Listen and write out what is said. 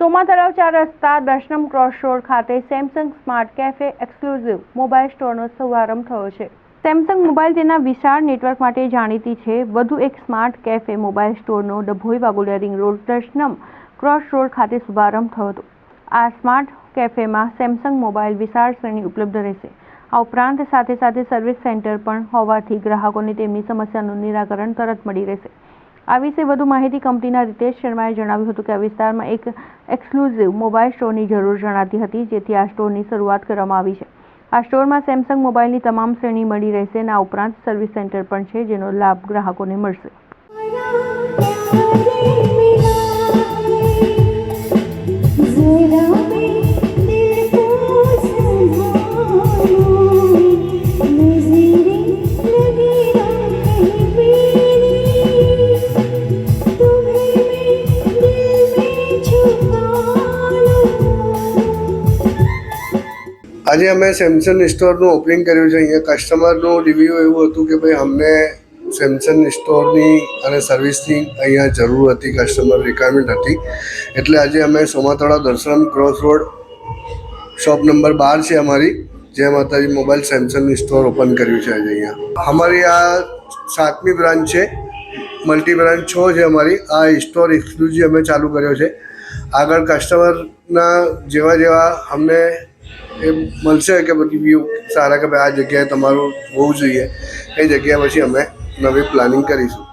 સોમા તળાવ ચાર રસ્તા Darshanam cross road ખાતે Samsung smart cafe exclusive mobile સ્ટોરનો શુભારંભ થયો છે. સેમસંગ મોબાઈલ તેના વિશાળ નેટવર્ક માટે જાણીતી છે. વધુ એક સ્માર્ટ કેફે મોબાઈલ સ્ટોરનો Dabhoi વાગોલિયા ring road Darshanam cross road ખાતે શુભારંભ થયો હતો. આ સ્માર્ટ કેફેમાં સેમસંગ મોબાઈલ વિશાળ શ્રેણી ઉપલબ્ધ રહેશે. આ ઉપરાંત સાથે સાથે સર્વિસ સેન્ટર પણ હોવાથી ગ્રાહકોને તેમની સમસ્યાનું નિરાકરણ તરત મળી રહેશે. આ વિશે વધુ માહિતી કંપનીના રિતેશ શર્માએ જણાવ્યું હતું કે આ વિસ્તારમાં એક એક્સક્લુઝિવ મોબાઈલ સ્ટોરની જરૂર જણાતી હતી, જેથી આ સ્ટોરની શરૂઆત કરવામાં આવી છે. આ સ્ટોરમાં સેમસંગ મોબાઈલની તમામ શ્રેણી મળી રહેશે અને આ ઉપરાંત સર્વિસ સેન્ટર પણ છે, જેનો લાભ ગ્રાહકોને મળશે. આજે અમે સેમસંગ સ્ટોરનું ઓપનિંગ કર્યું છે. અહીંયા કસ્ટમરનું રિવ્યૂ એવું હતું કે ભાઈ અમને સેમસંગ સ્ટોરની અને સર્વિસની અહીંયા જરૂર હતી કસ્ટમર રિક્વાયરમેન્ટ હતી. એટલે આજે અમે સોમાતળા Darshan cross road shop number બાર છે અમારી જે માતાજી મોબાઈલ સેમસંગની સ્ટોર ઓપન કર્યું છે આજે અહીંયા. અમારી આ સાતમી બ્રાન્ચ છે મલ્ટી બ્રાન્ચ છ છે અમારી. આ સ્ટોર એક્સક્લુઝિવ અમે ચાલુ કર્યો છે. આગળ કસ્ટમરના જેવા જેવા અમને એ મળશે કે બધી વ્યૂ સારા કે ભાઈ આ જગ્યાએ તમારું હોવું જોઈએ. એ જગ્યા પછી અમે નવી પ્લાનિંગ કરીશું.